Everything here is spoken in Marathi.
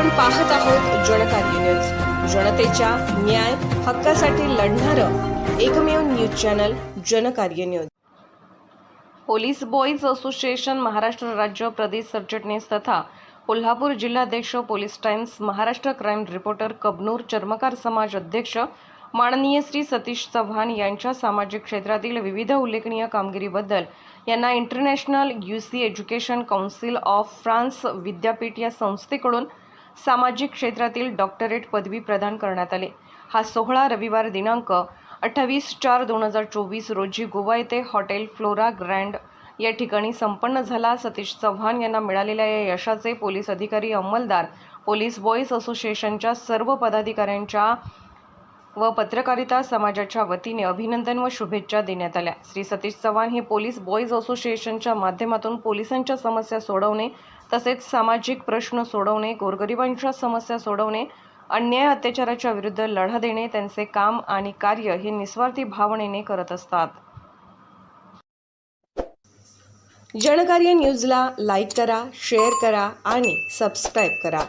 आपण पाहत आहोत जनकार्य न्यूज. जनतेच्या न्याय हक्कासाठी लढणारं एकमेव news channel Janakarya news. Police boys association Maharashtra राज्य प्रदेश सरचिटणीस तथा कोल्हापूर जिल्हाध्यक्ष police Times Maharashtra crime reporter Kabnur चर्मकार समाज अध्यक्ष माननीय श्री सतीश चव्हाण यांच्या सामाजिक क्षेत्रातील विविध उल्लेखनीय कामगिरीबद्दल यांना international U C education council of France विद्यापीठ या संस्थेकडून सामाजिक क्षेत्रातील डॉक्टरेट पदवी प्रदान करण्यात आली. हा सोहळा रविवार दिनांक अठ्ठावीस चार दोन हजार चोवीस रोजी गोवा येथे हॉटेल फ्लोरा ग्रँड या ठिकाणी संपन्न झाला. सतीश चव्हाण यांना मिळालेल्या या यशाचे पोलीस अधिकारी अंमलदार पोलीस बॉईज असोसिएशनच्या सर्व पदाधिकाऱ्यांच्या व पत्रकारिता समाजाच्या वतीने अभिनंदन व शुभेच्छा देण्यात आल्या. श्री सतीश चव्हाण हे पोलीस बॉईज असोसिएशनच्या माध्यमातून पोलिसांच्या समस्या सोडवणे तसेच सामाजिक प्रश्न सोडवणे गोरगरिबांच्या समस्या सोडवणे अन्याय अत्याचाराच्या विरुद्ध लढा देणे त्यांचे काम आणि कार्य हे निस्वार्थी भावनेने करत असतात. जनकार्य न्यूजला लाईक करा शेअर करा आणि सबस्क्राईब करा.